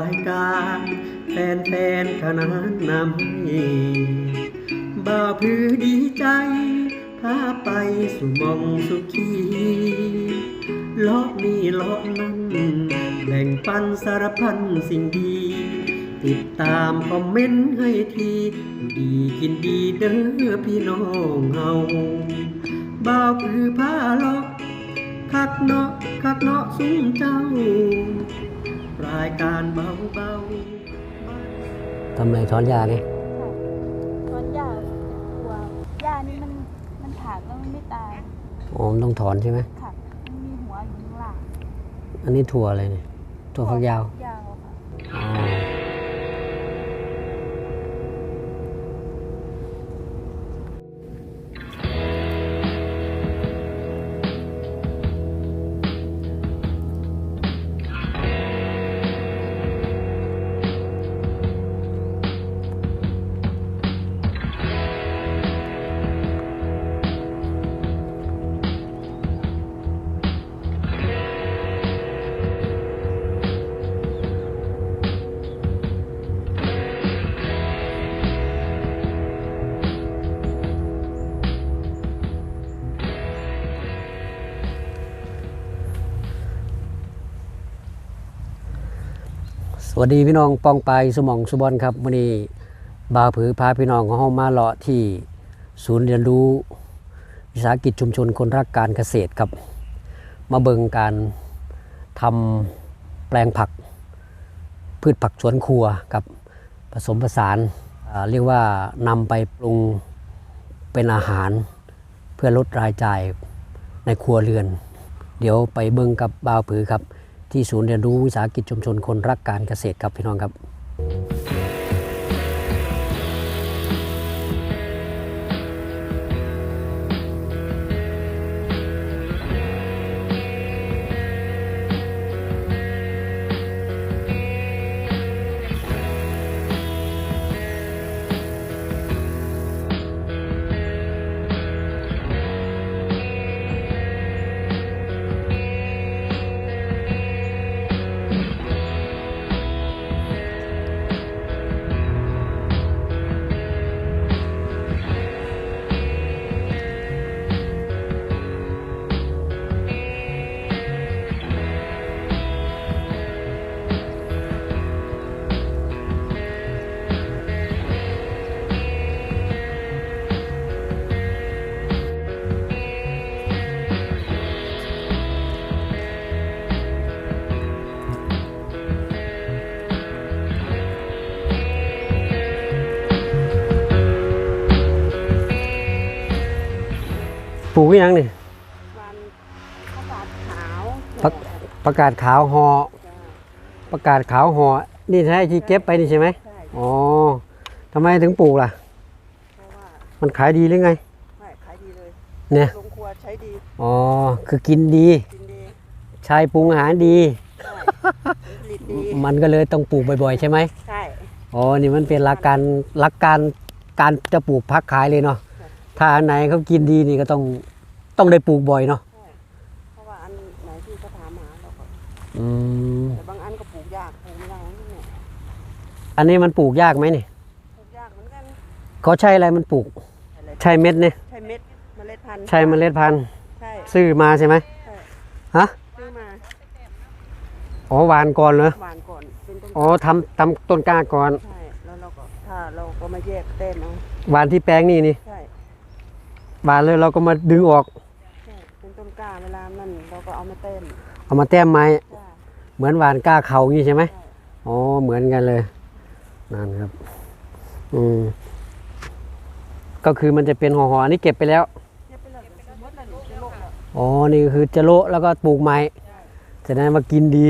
ายการแฟนแฟนขนานนำให้บ่าวพือดีใจ พาไปสู่มองสุขีเลาะนี่เลาะนั่น แบ่งปันสารพันสิ่งดี ติดตามคอมเมนต์ให้ทีดีกินดีเด้อพี่น้องเฮาบ่าวคือผ้าลาะคักเนาะคักเนาะซุ้มเจ้า รายการเบาเบาๆทำไรถอนยาเนี่ยตอนหญ้ากลัวหญ้านี่มันมันถากแล้วมันไม่ตายอ๋อมันต้องถอนใช่ไหมค่ะมันมีหัวอยู่ข้างล่างอันนี้ถั่วอะไรเนี่ยถั่วฝักยาว ยาวค่ะ วัสดีพี่น้องปองไปสมองสุบอลครับวันนี้บาวผือพาพี่น้องของเฮามาเลาะที่ศูนย์เรียนรู้ วิสาหกิจชุมชนคนรักการเกษตรครับ มาเบิงการทำแปลงผัก พืชผักสวนครัวกับผสมผสานเรียกว่านำไปปรุงเป็นอาหารเพื่อลดรายจ่ายในครัวเรือน เดี๋ยวไปเบิงกับบาวผือครับ ที่ศูนย์เรียนรู้วิสาหกิจชุมชนคนรักการเกษตรครับพี่น้องครับ ลูกหรือยังนี่วันข้าวสารขาวประประกาศขาวหอประกาศขาวหอนี่ใช่ที่เก็บไปนี่ใช่ไหมใช่อ๋อทำไมถึงปลูกล่ะ เพราะว่ามันขายดีหรือไง ไม่ขายดีเลยเนี่ยลงครัวใช้ดีอ๋อคือกินดี กินดีใช้ปรุงอาหารดี ใช่ผลผลิตดีมันก็เลยต้องปลูกบ่อยๆ ใช่ไหมใช่อ๋อนี่มันเป็นหลักการหลักการการจะปลูกพักขายเลยเนาะ ถ้าอันไหนเขากินดีนี่ก็ต้องต้องได้ปลูกบ่อยเนาะใช่เพราะว่าอันไหนที่เขาถามหาเราก็อืม แต่บางอันก็ปลูกยากปลูกไม่ได้เนี่ยอันนี้มันปลูกยากไหมนี่ปลูกยากเหมือนกันเขาใช้อะไรมันปลูก อะไรใช้เม็ดเนี่ยใช่เม็ดเมล็ดพันธุ์ใช้เมล็ดพันธุ์ใช่ซื้อมาใช่ไหมใช่ฮะ ซื้อมาอ๋อหวานก่อนเหรอ หวานก่อนเป็นต้นอ๋อทำทำต้นกล้าก่อน ใช่แล้วเราก็ถ้าเราก็มาแยกเต้นเอาหวานที่แปลงนี่นี่ ใช่ หวานเลยเราก็มาดึงออกใช่เป็นต้นกล้าเวลามันเราก็เอามาเต้นเอามาแต้มไม้ใช่เหมือนหวานกล้าเขาอย่างนี้ใช่ไหมใช่อ๋อ เหมือนกันเลย นั่นครับ อืม ก็คือมันจะเป็นห่อๆอันนี้เก็บไปแล้วเนี่ยเป็นแบบสมมติเราหนูจะโลกแล้วอ๋อ นี่ก็คือจะโละแล้วก็ปลูกไม้แสดงว่ากินดี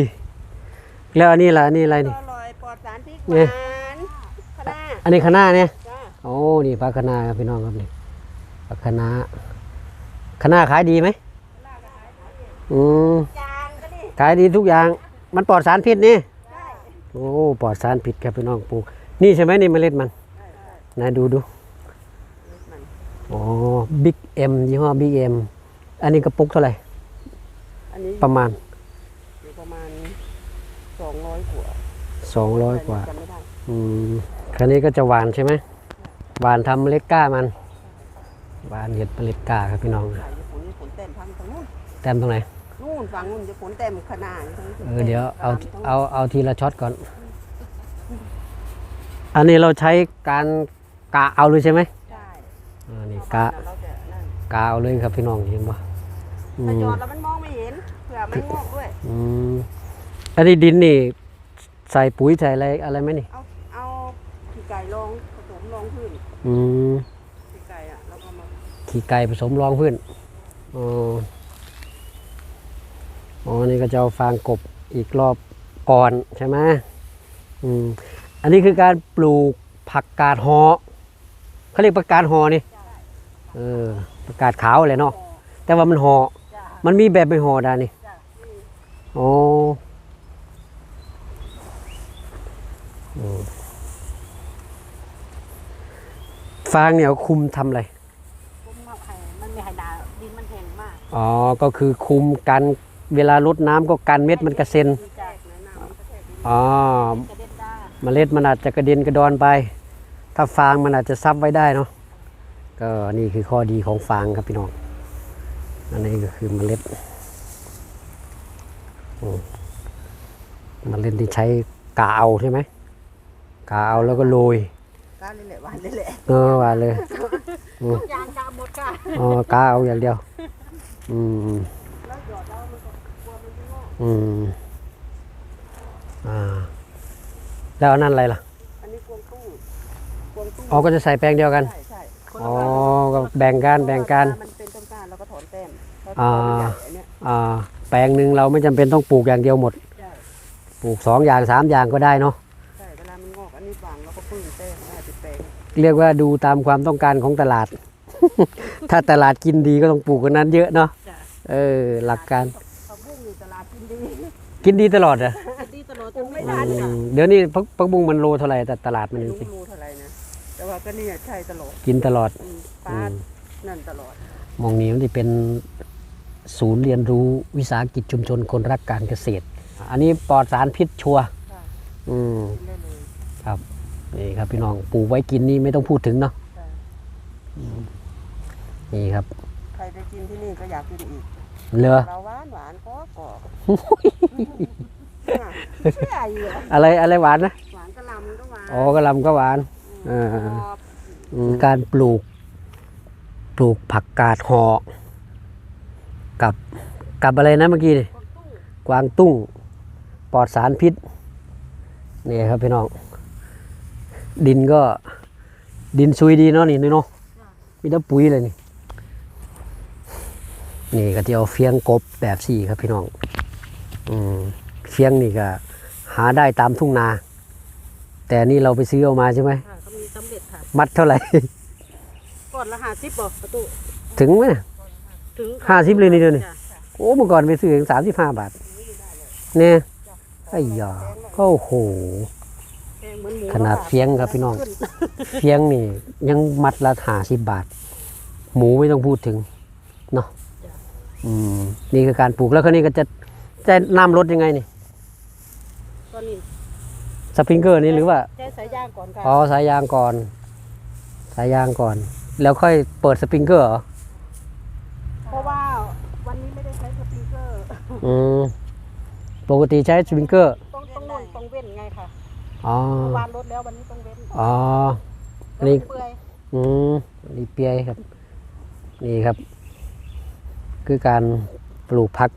แล้วอันนี้ล่ะอันนี้อะไรก็นี่ อร่อยปลอดสารพิษหเนี่วายนคณะอันนี้คะน้าเนี่ย จ้าโอ้ นี่ผักคะน้าครับพี่น้องครับนี่ ผักคะน้าคะน้าขายดีไหมอืมจางก็ดิขายดีทุกอย่าง มันปลอดสารพิษนี่ใช่โอ้ปลอดสารพิษครับพี่น้องปลูก นี่ใช่ไหมนี่เมล็ดมันใช่ใช่ไหนายดูดูมันอ๋อบิ๊กเอ็มยี่ห้อบิ๊กเอ็มอันนี้กระปุกเท่าไหร่อันนี้ประมาณอยู่ประมาณสองร้อยกว่าสองร้อยกว่าจำไม่ได้อืมคราวนี้ก็จะหวานใช่ไหมหวานทำเมล็ดกล้ามัน หวานเห็ดเมล็ดกล้าครับพี่น้อง ใส่ญี่ปุ่นญี่ปุ่นเต็มพันตรงนู้นแต้มตรงไหน นู่นฝั่งนู่นญี่ปุ่นเต็มขนาดนี้เออเดี๋ยวเอาเอาเอาทีละช็อตก่อน อันนี้เราใช้การกะเอาเลยใช่ไหมใช่อ่านี่กะเราจะนั่นกะเอาเลยครับพี่น้องเห็นปะอืถ้าหยมอดแล้วมันมองไม่เห็นเผื่อมันงอกด้วย อืมอันนี้ดินนี่ ใส่ปุ๋ยใส่อะไรอะไรไหมนี่ เอาเอาขี้ไก่ลองผสมลองพื้นอืม ขี้ไก่อะแล้วก็มา ขี้ไก่ผสมรองพื้นอ๋ออ๋อนี่ก็จะเอาฟางกบอีกรอบก่อนใช่ไหมอืมอันนี้คือการปลูกผักกาดหอเขาเรียกผักกาดหอนี่เออผักกาดขาวอะไรเนาะแต่ว่ามันหอมันมีแบบไม่หอด้นี่โอ้อืมฟางเนี่ยคุมทำอะไร ผมมาไข่มันไม่ให้ดาดินมันแห้งมาก อ๋อ ก็คือคุมกันเวลารดน้ำก็กันเม็ดมันกระเซ็นมีแจกนะน้ำมันก็แทกดินอ๋อ กระเด็นได้เมล็ดมันอาจจะกระเด็นกระดอนไป ถ้าฟางมันอาจจะซับไว้ได้เนาะ ก็นี่คือข้อดีของฟางครับพี่น้อง อันนี้ก็คือเมล็ดอืมเมล็ดที่ใช้กาเอาใช่ไหมกาเอาแล้วก็โรย ก้าวเลยแหละหวานเลยแหละเออว่าเลยอืมยางกาหมดค่ะ อ๋อกาเอาอย่างเดียว อืมแล้วหยอดแล้วมันก็กลัวมันจะงอกอืมอ่า แล้วอันนั่นอะไรล่ะอันนี้กวงตุ้งกวงตุ้งอ๋อก็จะใส่แปลงเดียวกัน ใช่ใช่คนอ๋ละอพันธุ์ก็แบ่งกันแบ่งกัน มันเป็นต้นกล้าเราก็ถอนแต้มเพราะอ่าต้นมันใหญ่อันเนี้ยอ่า แปลงหนึ่งเราไม่จำเป็นต้องปลูกอย่างเดียวหมด ใช่ปลูกสองอย่างสามอย่างก็ได้เนาะ ใช่เวลามันงอกอันนี้วางเราก็ปึ้งแต้มได้ติดแปลงเรียกว่าดูตามความต้องการของตลาด ถ้าตลาดกินดีก็ต้องปลูกกันนั้นเยอะเนาะจ้ะ เออ หลักการ ผักบุ้งอยู่ตลาดกินดีกินดีตลอดเหรอะดีตลอดจนไม่ทันอะเดี๋ยวนี้พักพักบุ้งมันโลเท่าไหร่แต่ตลาดมันไม่จรู้ริงรู้เท่าไหร่นะ แต่ว่าก็เนี่ยใช่ตลอดๆกินตลอด อืมปลานั่นตลอด มองนี้มันจะเป็นศูนย์เรียนรู้วิสาหกิจชุมชนคนรักการเกษตร อันนี้ปลอดสารพิษชัวร์ค่ะ อืมกินได้เลยครับนี่ครับพี่น้องปลูกไว้กินนี่ไม่ต้องพูดถึงเนาะใช่นี่ครับ ใครไปกินที่นี่ก็อยากกินอีก เหลือเราหวานหวานก็กรอบอะเชื่ออยู่เหรออะไรอะไรหวานนะหวานกะหล่ำก็หวานอ๋อกระหลำก็หวานเออกรอบอืมการปลูก ปลูกผักกาดหอกับกับอะไรนะเมื่อกี้นี่กวางตุ้งกวางตุ้งปลอดสารพิษนี่ครับพี่น้อง ดินก็ดินซุยดีเนาะนี่เนาะมีแต่ปุ๋ยเลยนี่ นี่ก็ที่เอาเฟียงกบแบบสี่ครับพี่น้องอืมเฟียงนี่ก็ หาได้ตามทุ่งนา แต่นี่เราไปซื้อเอามาใช่ไหมค่ะเขามีสำเร็จค่ะมัดเท่าไหร่ ก่อนละห้าสิบบอกประตูถึงไหมถึงห้าสิบเลยนี่เดี๋ยวนี้ จ้ะโอ้เมื่อก่อนไปซื้อถึงสามสิบห้าบาทเนี่ยไอ้ยาโอ้โห แพงเหมือนหมูขนาดแล้วค่ะเฟียงครับพี่น้อง ขึ้เฟียงนี่ยังมัดละห้าสิบบาท หมูไม่ต้องพูดถึงเนาะ อืมนี่คือการปลูกแล้วก็นี่ก็จะจะน้ำลดยังไงนี่ตอนนี้สปริงเกอร์นี่หรือว่าใช้สายยางก่อนค่ะอ๋อสายยางก่อน สายยางก่อน แล้วค่อยเปิดสปริงเกอร์เหรอเพราะว่าวันนี้ไม่ได้ใช้สปริงเกอร์อืมปกติใช้สปริงเกอร์ต้องต้องนุ่นต้องเว้นไงค่ะอ๋อเมื่อวานลดแล้ววันนี้ต้องเว้นอ๋ออันนี้เปื่อยอืมนี่เปียครับ นี่ครับ คือการปลูกผัก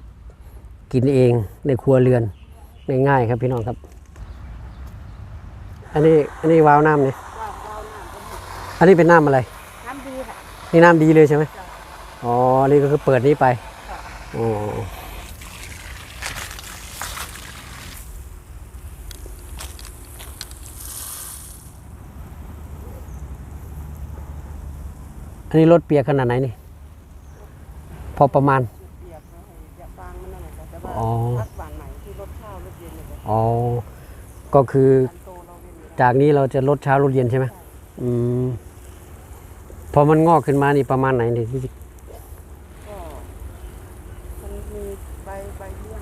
กินเองในครัวเรือนง่ายๆครับพี่น้องครับ อันนี้อันนี้วาล์วน้ำนี่ว่าวเราน้ำเป็นอันนี้เป็นน้ำอะไร น้ำดีค่ะ นี่น้ำดีเลยใช่ไหมจ้ะอ๋อ นี่ก็คือเปิดนี้ไปค่ะอ๋ออันนี้รถเปียกขนาดไหนนี่พ พอประมาณอ๋อ ก็คือ จากนี้เราจะลดเช้าลดเย็นใช่ไหมอืม พอมันงอกขึ้นมานี่ประมาณไหนเนี่ยพี่ก็มันมีใบใบเลี้ยง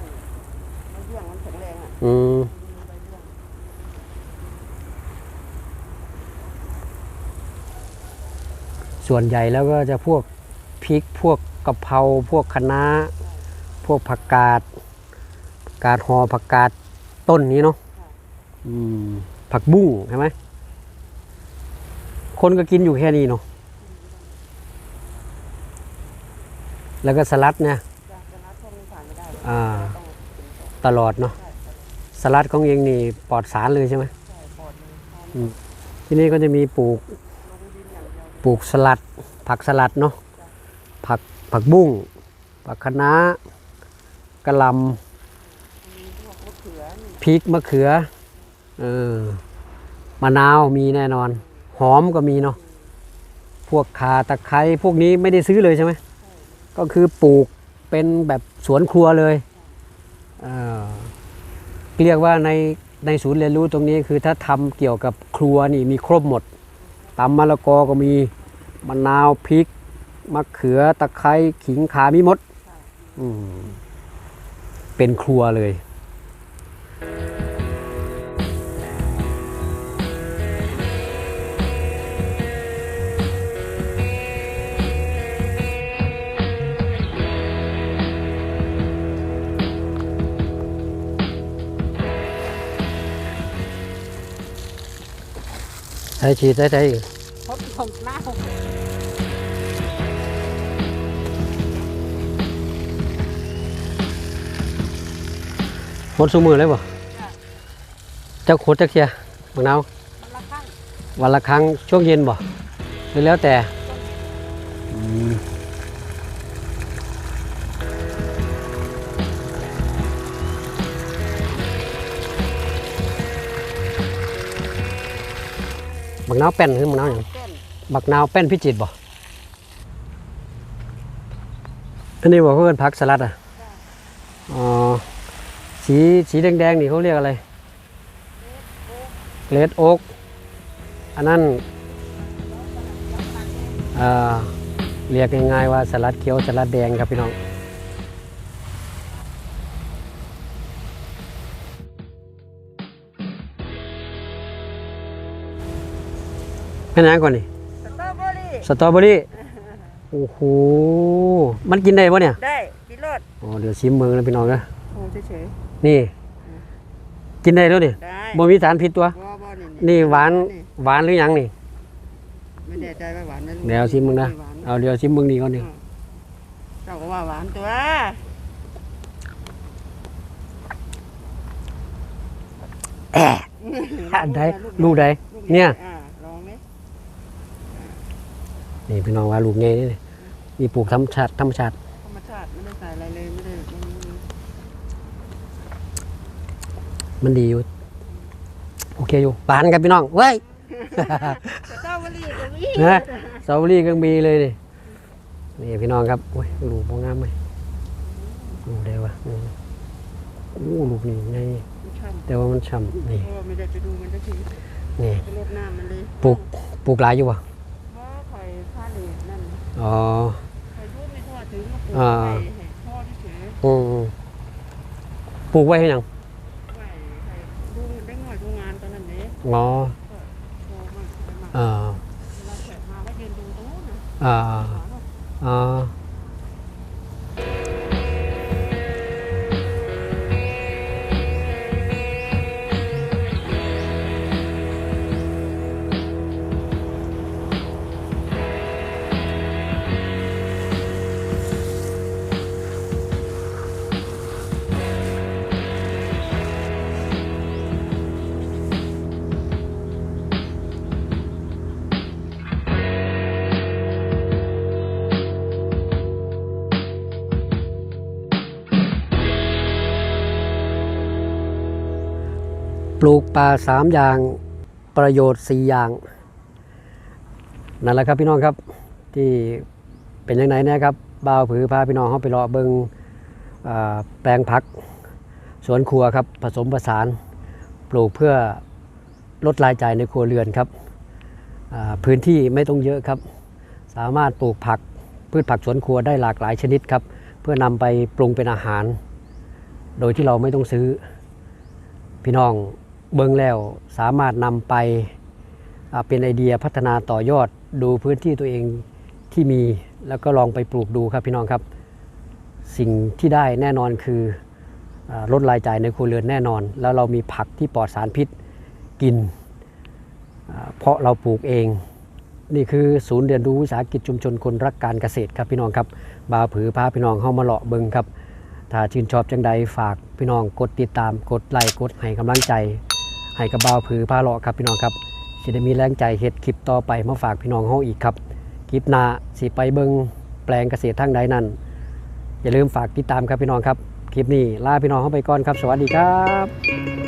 มันเลี้ยงมันแข็งแรงอะ อืมส่วนใหญ่แล้วก็จะพวกพริกพวก กะเพราพวกคะน้าพวกผักกาดผักกาดหอผักกาดต้นนี้เนาะอืมผักบุ้งใช่ไหมคนก็กินอยู่แค่นี้เนาะแล้วก็สลัดเนี่ยจากจะนัดพวกนี้ผ่านไม่ได้อ่าต้องกินก่อนตลอดเนาะสลัดของเองนี่ปลอดสารเลยใช่ไหมใช่ปอดเลยอืมที่นี่ก็จะมีปลูกลงดินอย่างเดียวปลูกสลัด ผักสลัดเนาะผัก ผักบุ้งผักคะน้ากระลำพริกมะเขือเออมะนาวมีแน่นอน หอมก็มีเนาะพวกข่าตะไคร้พวกนี้ไม่ได้ซื้อเลยใช่ไหมก็คือปลูกเป็นแบบสวนครัวเลยเเรียกว่าในในศูนย์เรียนรู้ตรงนี้คือถ้าทำเกี่ยวกับครัวนี่มีครบหมดตำมะละกอก็มีมะนาวพริก มะเขือตะไคร้ขิงขามีหมดอืมเป็นครัวเลยใช้ฉีดใช้ใช้ หมดสูมือเลยบ่เจ้าโคตรจักเทียบางนาวมันละข้างวันละครั้งช่วงเย็นบ่หรือแล้วแต่อืมบักนาวแป้นคือบักนาวอย่างเต้นบักนาวแป้นพิจิตรบ่อันนี้บอกเขาเป็นผักสลัดอะอ๋อ สีสีแดงๆนี่เขาเรียกอะไรเลดโอ๊กอันนั้นอ่าเรียกง่ายๆว่าสลัดเขียวสลัดแดงครับพี่น้องเป็นยังก่อนนี่สตรอเบอรี่สตรอเบอรี่โอ้โหมันกินได้ปะเนี่ย ได้กินรสอ๋อเดี๋ยวชิมเมืองนะพี่น้องนะโอ้เฉย นี่ กินได้แล้วนี่ๆได้บ่มีสารพิษตัวบ่บ่นี่นี่หวานหวานหรือยังนี่ ไม่แน่ใจว่าหวานไหมลูกเดี๋ยวชิมมึงนะ หวานเอาเดี๋ยวชิมมึงนี่ก่อนนี่เจ้าก็ว่าหวานตัวแอะอันใดลูกใด เนี่ย อ่าลองไหมนี่พี่น้องว่าลูกไงนี่นี่นี่ปลูกธรรมชาติธรรมชาติธรรมชาติไม่ได้ใส่อะไรเลยไม่ได้มัน มันดีอยู่โอเคอยู่ปานกันพี่น้องเว้ยสตรอเบอรี่ก็มีนะสตรอเบอรี่ก็มีเลยนี่นี่พี่น้องครับโอ้ยลูกพองามไหมลูกได้วะอืมโอ้ลูกนี่ไงมันช่ำแต่ว่ามันฉ่ำนี่เพราะว่าไม่ได้ไปดูมันสักทีนี่ไปรดน้ำมันเลยปลูกปลูกหลายอยู่วะเพราะคอยผ้าเหลืองนั่นอ๋อคอยรู้ไม่ทอดถึงก็ปลูกอ่าไปให้ทอดเฉยอืมปลูกไว้ให้หยัง ๆไว้ให้ดูได้หน่อยดูงาน ตอนนั้นเด้อ๋อโชว์มากไปมากอ่าเราแขกมาก็ยืนดูตรงนู้นนะอ่า ปลูกป่าสามอย่างประโยชน์สี่อย่าง นั่นแหละครับพี่น้องครับที่เป็นยังไงนะครับบ่าวผือพาพี่น้องเขาไปรอเบิงแปลงพัก สวนครัวครับผสมผสาน ปลูกเพื่อลดรายจ่ายในครัวเรือนครับพื้นที่ไม่ต้องเยอะครับ สามารถปลูกผักพืชผักสวนครัวได้หลากหลายชนิดครับ เพื่อนำไปปรุงเป็นอาหาร โดยที่เราไม่ต้องซื้อพี่น้อง เบิ่งแล้วสามารถนำไปเป็นไอเดียพัฒนาต่อยอดดูพื้นที่ตัวเองที่มีแล้วก็ลองไปปลูกดูครับพี่น้องครับ สิ่งที่ได้แน่นอนคืออลดรายจ่ายในครัวเรือนแน่นอน แล้วเรามีผักที่ปลอดสารพิษกิน เพราะเราปลูกเอง นี่คือศูนย์เรียนรู้วิสาหกิจชุมชนคนรักการเกษตรครับพี่น้องครับ บาผือพาพี่น้องเข้ามาเลาะเบิงครับ ถ้าชื่นชอบจังใดฝากพี่น้องกดติดตามกดไลค์กดให้กำลังใจ ให้กับบาวผือพาเลาะครับพี่น้องครับจะได้มีแรงใจเฮ็ดคลิปต่อไปมาฝากพี่น้องเฮาอีกครับคลิปหน้าสิไปเบิงแปลงเกษตรทางใดนั้น อย่าลืมฝากติดตามครับพี่น้องครับ คลิปนี้ลาพี่น้องเข้าไปก่อนครับ สวัสดีครับ